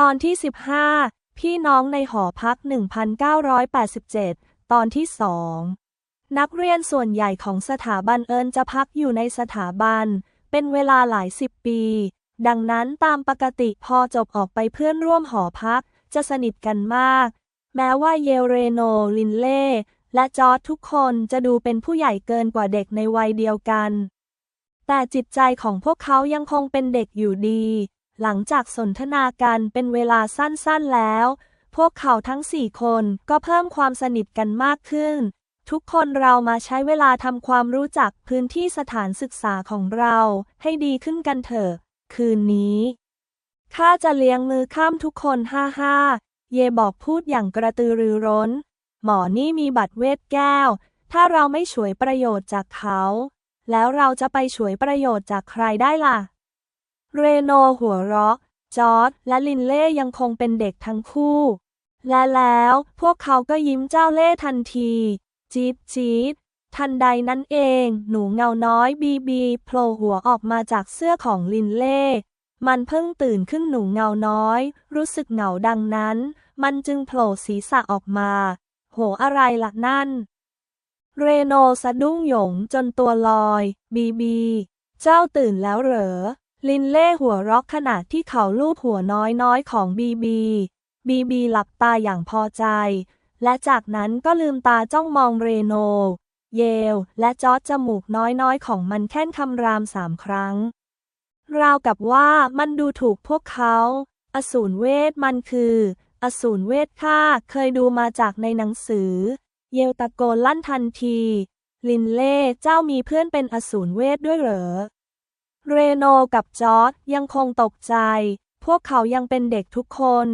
ตอนที่ 15 พี่น้องในหอพัก 1987 ตอนที่สองนักเรียนส่วนใหญ่ของสถาบันเอิญจะพักอยู่ในสถาบัน เป็นเวลาหลายสิบปี ดังนั้นตามปกติพอจบออกไปเพื่อนร่วมหอพักจะสนิทกันมาก แม้ว่าเยลเรโน ลินเล่ และจอร์ดทุกคนจะดูเป็นผู้ใหญ่เกินกว่าเด็กในวัยเดียวกัน แต่จิตใจของพวกเขายังคงเป็นเด็กอยู่ดี หลังจากสนทนากันเป็นเวลาสั้นๆแล้ว พวกเขาทั้งสี่คนก็เพิ่มความสนิทกันมากขึ้น ทุกคนเรามาใช้เวลาทำความรู้จักพื้นที่สถานศึกษาของเราให้ดีขึ้นกันเถอะ คืนนี้ข้าจะเลี้ยงมือข้ามทุกคนห้าห้าเยบอกพูดอย่างกระตือรือร้น หมอนี่มีบัตรเวทแก้ว ถ้าเราไม่ฉวยประโยชน์จากเขา แล้วเราจะไปฉวยประโยชน์จากใครได้ล่ะ เรโนหัวเราะ จอร์ดและลินเล่ยังคงเป็นเด็กทั้งคู่ และแล้วพวกเขาก็ยิ้มเจ้าเล่ทันที จี๊ดจี๊ดทันใดนั้นเอง หนูเงาน้อยบีบีโผล่หัวออกมาจากเสื้อของลินเล่ มันเพิ่งตื่นขึ้นหนูเงาน้อย รู้สึกเหงาดังนั้น มันจึงโผล่ศีรษะออกมา โหอะไรล่ะนั่น เรโนสะดุ้งหยงจนตัวลอย บีบี เจ้าตื่นแล้วเหรอ ลินเล่หัวเรอกขณะที่เขาลูบหัวน้อยน้อยของบีบี บีบีหลับตาอย่างพอใจ และจากนั้นก็ลืมตาจ้องมองเรโน เยล และจอร์จจมูกน้อยน้อยของมันแค่นคำรามสามครั้ง ราวกับว่ามันดูถูกพวกเขา อสูรเวทมันคือ อสูรเวทข้าเคยดูมาจากในหนังสือ เยลตะโกนลั่นทันที ลินเล่เจ้ามีเพื่อนเป็นอสูรเวทด้วยเหรอ เรโนกับจอร์ดยังคงตกใจ พวกเขายังเป็นเด็กทุกคน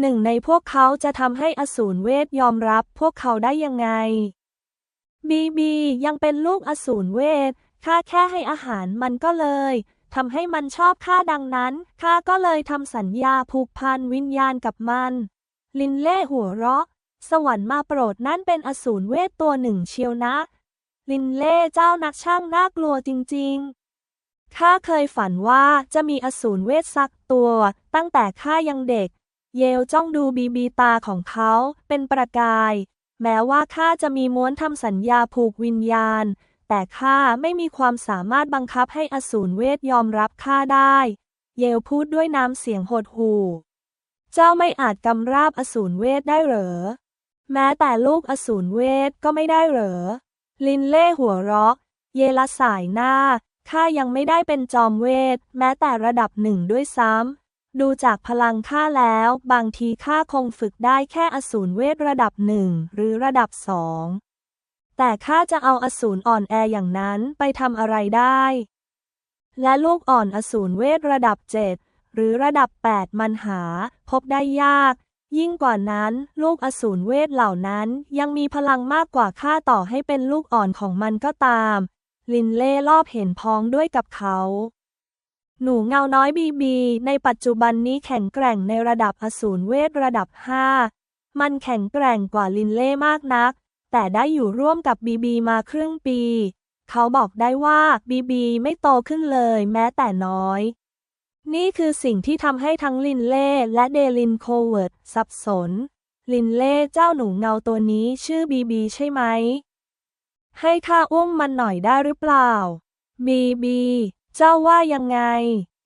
หนึ่งในพวกเขาจะทำให้อสูรเวทยอมรับพวกเขาได้ยังไง บีบียังเป็นลูกอสูรเวทข้าแค่ให้อาหารมันก็เลยทำให้มันชอบข้าดังนั้นข้าก็เลยทำสัญญาผูกพันวิญญาณกับมัน ลินเล่หัวเราะ สวรรค์มาโปรดนั่นเป็นอสูรเวทตัวหนึ่งเชียวนะ ลินเล่เจ้านักช่างน่ากลัวจริง ๆ ข้าเคยฝันว่าจะมีอสูรเวทสักตัว ตั้งแต่ข้ายังเด็ก เยลจ้องดูบีบีตาของเขาเป็นประกาย แม้ว่าข้าจะมีม้วนทำสัญญาผูกวิญญาณ แต่ข้าไม่มีความสามารถบังคับให้อสูรเวทยอมรับข้าได้ เยลพูดด้วยน้ำเสียงหดหู่ เจ้าไม่อาจกำราบอสูรเวทได้เหรอ แม้แต่ลูกอสูรเวทก็ไม่ได้เหรอ ลินเล่หัวเราะ เยละสายหน้า ข้ายังไม่ได้เป็นจอมเวท แม้แต่ระดับหนึ่งด้วยซ้ำ ดูจากพลังข้าแล้ว บางทีข้าคงฝึกได้แค่อสูรเวทระดับหนึ่งหรือระดับสอง แต่ข้าจะเอาอสูรอ่อนแออย่างนั้นไปทำอะไรได้ และลูกอ่อนอสูรเวทระดับเจ็ดหรือระดับแปดมันหา พบได้ยาก ยิ่งกว่านั้น ลูกอสูรเวทเหล่านั้นยังมีพลังมากกว่าข้าต่อให้เป็นลูกอ่อนของมันก็ตาม ลินเล่รอบเห็นพ้องด้วยกับเขา หนูเงาน้อยบีบี ในปัจจุบันนี้แข็งแกร่งในระดับอสูรเวทระดับห้ามันแข็งแกร่งกว่าลินเล่มากนัก แต่ได้อยู่ร่วมกับบีบีมาครึ่งปี เขาบอกได้ว่าบีบีไม่โตขึ้นเลยแม้แต่น้อย นี่คือสิ่งที่ทำให้ทั้งลินเล่และเดลินโคเวิร์ดสับสน ลินเล่เจ้าหนูเงาตัวนี้ชื่อบีบีใช่ไหม ให้ข้าอุ้มมันหน่อยได้หรือเปล่า บีบี เจ้าว่ายังไง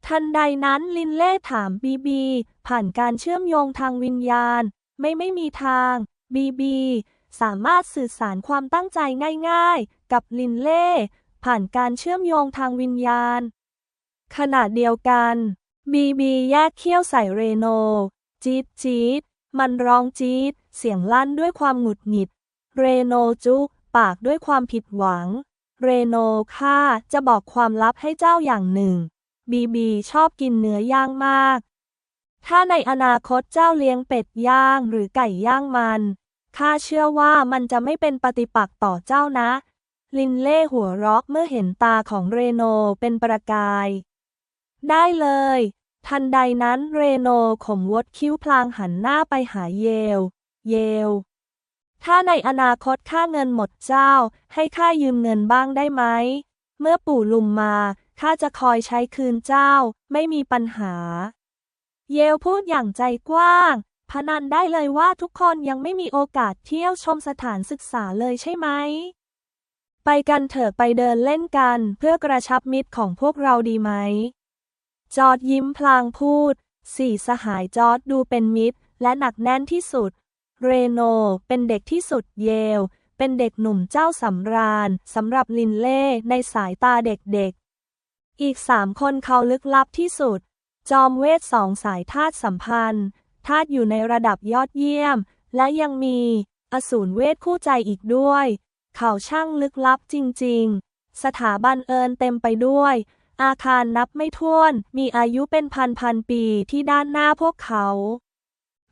ทันใดนั้นลินเล่ถามบีบี ผ่านการเชื่อมโยงทางวิญญาณ ไม่ไม่มีทาง บีบี สามารถสื่อสารความตั้งใจง่ายๆ กับลินเล่ ผ่านการเชื่อมโยงทางวิญญาณ ขณะเดียวกันบีบีแยกเขี้ยวใส่เรโน จี๊ดจี๊ดมันร้องจี๊ดเสียงลั่นด้วยความหงุดหงิด เรโนจุก ปากด้วยความผิดหวัง เรโนข้าจะบอกความลับให้เจ้าอย่างหนึ่ง บีบีชอบกินเนื้อย่างมาก ถ้าในอนาคตเจ้าเลี้ยงเป็ดย่างหรือไก่ย่างมันข้าเชื่อว่ามันจะไม่เป็นปฏิปักษ์ต่อเจ้านะ ลินเล่หัวเราะเมื่อเห็นตาของเรโนเป็นประกาย ได้เลย ทันใดนั้นเรโนขมวดคิ้วพลางหันหน้าไปหาเยล เยล ถ้าในอนาคตข้าเงินหมดเจ้า ให้ข้ายืมเงินบ้างได้ไหม เมื่อปู่ลุมมาข้าจะคอยใช้คืนเจ้า ไม่มีปัญหา เยลพูดอย่างใจกว้าง พนันได้เลยว่าทุกคนยังไม่มีโอกาสเที่ยวชมสถานศึกษาเลยใช่ไหม ไปกันเถอะไปเดินเล่นกันเพื่อกระชับมิตรของพวกเราดีไหม จอร์ดยิ้มพลางพูด สี่สหายจอร์ดดูเป็นมิตร และหนักแน่นที่สุด เรโน เป็นเด็กที่สุดเยล เป็นเด็กหนุ่มเจ้าสำราญสำหรับลินเล่ในสายตาเด็กๆ อีกสามคนเขาลึกลับที่สุด จอมเวทสองสายธาตุสัมพันธ์ธาตุอยู่ในระดับยอดเยี่ยม และยังมีอสูรเวทคู่ใจอีกด้วย เขาช่างลึกลับจริงๆ สถาบันเอิญเต็มไปด้วย อาคารนับไม่ถ้วน มีอายุเป็นพันพันๆปีที่ด้านหน้าพวกเขา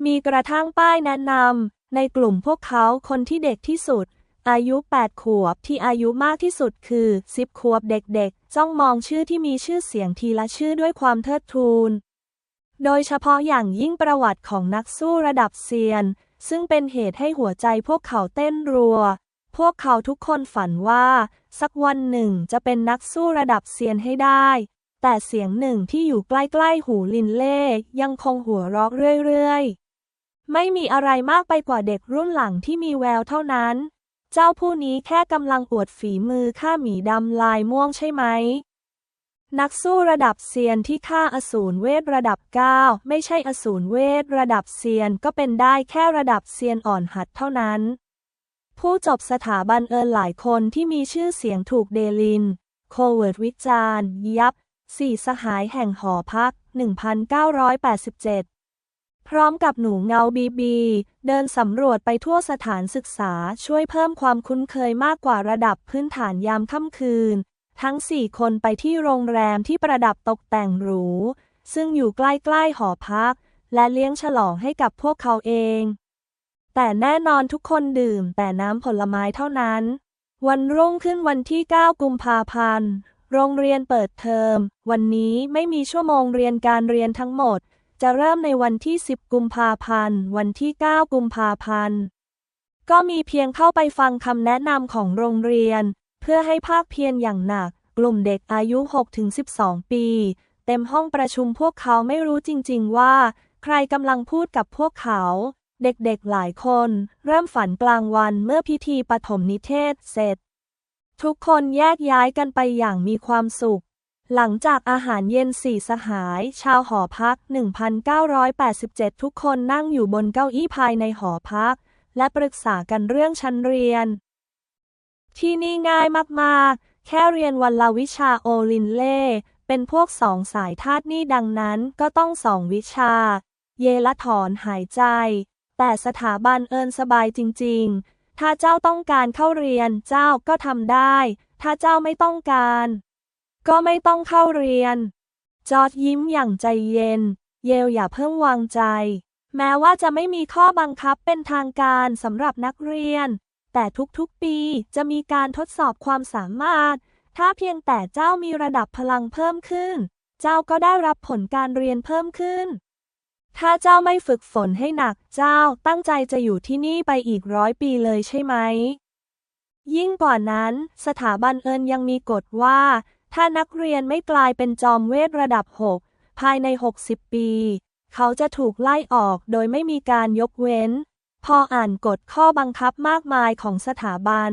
มีกระทั่งป้ายแนะนำในกลุ่มพวกเขาคนที่เด็กที่สุด อายุ 8 ขวบที่อายุมากที่สุดคือ 10 ขวบเด็กๆ จ้องมองชื่อที่มีชื่อเสียงทีละชื่อด้วยความเทิดทูน โดยเฉพาะอย่างยิ่งประวัติของนักสู้ระดับเซียน ซึ่งเป็นเหตุให้หัวใจพวกเขาเต้นรัว พวกเขาทุกคนฝันว่า สักวันหนึ่งจะเป็นนักสู้ระดับเซียนให้ได้แต่เสียงหนึ่งที่อยู่ใกล้ ๆ หูลินเล่ยังคงหัวเราะเรื่อย ๆ ไม่มีอะไรมากไปกว่าเด็กรุ่นหลังที่มีแววเท่านั้น เจ้าผู้นี้แค่กำลังอวดฝีมือฆ่าหมีดำลายม่วงใช่ไหม นักสู้ระดับเซียนที่ฆ่าอสูรเวทระดับ 9 ไม่ใช่อสูรเวทระดับเซียนก็เป็นได้แค่ระดับเซียนอ่อนหัดเท่านั้น ผู้จบสถาบันเอิญหลายคนที่มีชื่อเสียงถูกเดลิน โคเวิร์ดวิจารณ์ ยับสี่สหายแห่งหอพัก 1987 พร้อมกับหนูเงาบีบี เดินสำรวจไปทั่วสถานศึกษาช่วยเพิ่มความคุ้นเคยมากกว่าระดับพื้นฐานยามค่ำคืน ทั้งสี่คนไปที่โรงแรมที่ประดับตกแต่งหรู ซึ่งอยู่ใกล้ๆหอพัก และเลี้ยงฉลองให้กับพวกเขาเอง แต่แน่นอนทุกคนดื่มแต่น้ำผลไม้เท่านั้น วันรุ่งขึ้นวันที่ 9 กุมภาพันธ์ โรงเรียนเปิดเทอม วันนี้ไม่มีชั่วโมงเรียนการเรียนทั้งหมด จะเริ่มในวันที่ 10 กุมภาพันธ์ วันที่ 9 กุมภาพันธ์ ก็มีเพียงเข้าไปฟังคำแนะนำของโรงเรียน เพื่อให้ภาคเพียรอย่างหนัก กลุ่มเด็กอายุ 6-12 ปี เต็มห้องประชุมพวกเขาไม่รู้จริง ๆ ว่า ใครกำลังพูดกับพวกเขา เด็กๆหลายคน เริ่มฝันกลางวันเมื่อพิธีปฐมนิเทศเสร็จ ทุกคนแยกย้ายกันไปอย่างมีความสุข หลังจากอาหารเย็นสี่สหาย ชาวหอพัก 1987 ทุกคนนั่งอยู่บนเก้าอี้ภายในหอพัก และปรึกษากันเรื่องชั้นเรียน ที่นี่ง่ายมากๆ แค่เรียนวันละวิชาโอลินเล่ เป็นพวกสองสายธาตุนี่ดังนั้นก็ต้องสองวิชา เยละถอนหายใจ แต่สถาบันเอิญสบายจริง ๆ ถ้าเจ้าต้องการเข้าเรียนเจ้าก็ทำได้ ถ้าเจ้าไม่ต้องการ ก็ไม่ต้องเข้าเรียน จอร์ดยิ้มอย่างใจเย็น เยลอย่าเพิ่งวางใจ แม้ว่าจะไม่มีข้อบังคับเป็นทางการสำหรับนักเรียน แต่ทุกๆปีจะมีการทดสอบความสามารถ ถ้าเพียงแต่เจ้ามีระดับพลังเพิ่มขึ้น เจ้าก็ได้รับผลการเรียนเพิ่มขึ้น ถ้าเจ้าไม่ฝึกฝนให้หนักเจ้าตั้งใจจะอยู่ที่นี่ไปอีกร้อยปีเลยใช่ไหมยิ่งกว่านั้น สถาบันเอิญยังมีกฎว่า ถ้านักเรียนไม่กลายเป็นจอมเวทระดับ 6 ภายใน 60 ปี เขาจะถูกไล่ออกโดยไม่มีการยกเว้น พออ่านกฎข้อบังคับมากมายของสถาบัน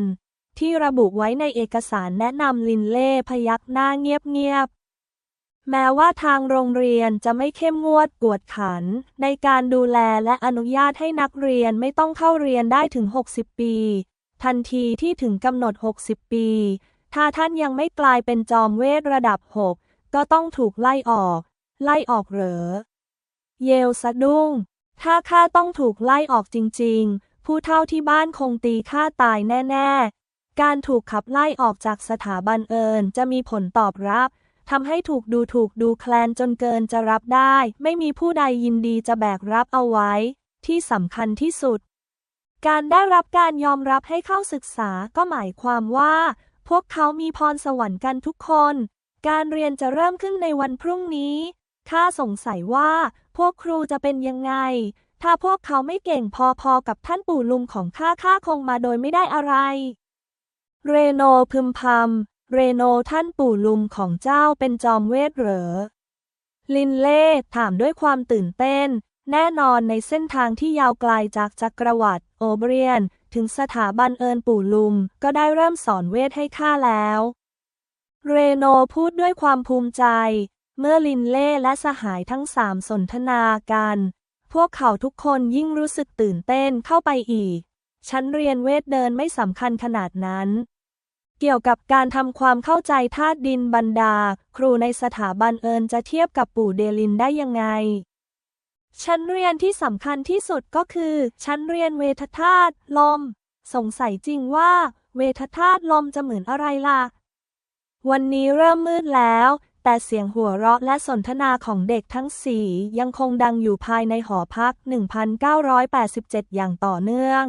ที่ระบุไว้ในเอกสารแนะนำลินเล่พยักหน้าเงียบๆ แม้ว่าทางโรงเรียนจะไม่เข้มงวดกวดขัน ในการดูแลและอนุญาตให้นักเรียนไม่ต้องเข้าเรียนได้ถึง 60 ปี ทันทีที่ถึงกำหนด 60 ปี ถ้าท่านยังไม่กลายเป็นจอมเวทระดับ6ก็ต้องถูกไล่ออก ไล่ออกเหรอ เยลสะดุ้ง ถ้าข้าต้องถูกไล่ออกจริง ๆ ผู้เฒ่าที่บ้านคงตีข้าตายแน่ๆ การถูกขับไล่ออกจากสถาบันเอิญจะมีผลตอบรับทำให้ถูกดูถูกดูแคลนจนเกินจะรับได้ ไม่มีผู้ใดยินดีจะแบกรับเอาไว้ ที่สำคัญที่สุด การได้รับการยอมรับให้เข้าศึกษาก็หมายความว่า พวกเขามีพรสวรรค์กันทุกคน การเรียนจะเริ่มขึ้นในวันพรุ่งนี้ข้าสงสัยว่าพวกครูจะเป็นยังไง ถ้าพวกเขาไม่เก่งพอๆกับท่านปู่ลุงของข้าข้าคงมาโดยไม่ได้อะไร เรโนพึมพำ เรโนท่านปู่ลุงของเจ้าเป็นจอมเวทเหรอ ลินเล่ถามด้วยความตื่นเต้น แน่นอนในเส้นทางที่ยาวไกลจากจักรวรรดิโอเบรียน ถึงสถาบันเอิญปู่ลุม ก็ได้เริ่มสอนเวทให้ข้าแล้ว เรโนพูดด้วยความภูมิใจ เมื่อลินเล่และสหายทั้งสามสนทนากัน พวกเขาทุกคนยิ่งรู้สึกตื่นเต้นเข้าไปอีก ฉันเรียนเวทเดินไม่สำคัญขนาดนั้น เกี่ยวกับการทำความเข้าใจธาตุดินบรรดา ครูในสถาบันเอิญจะเทียบกับปู่เดลินได้ยังไง ชั้นเรียนที่สำคัญที่สุดก็คือ ชั้นเรียนเวทธาตุลม สงสัยจริงว่า เวทธาตุลมจะเหมือนอะไรล่ะ วันนี้เริ่มมืดแล้ว แต่เสียงหัวเราะและสนทนาของเด็กทั้งสี่ยังคงดังอยู่ภายในหอพัก 1987 อย่างต่อเนื่อง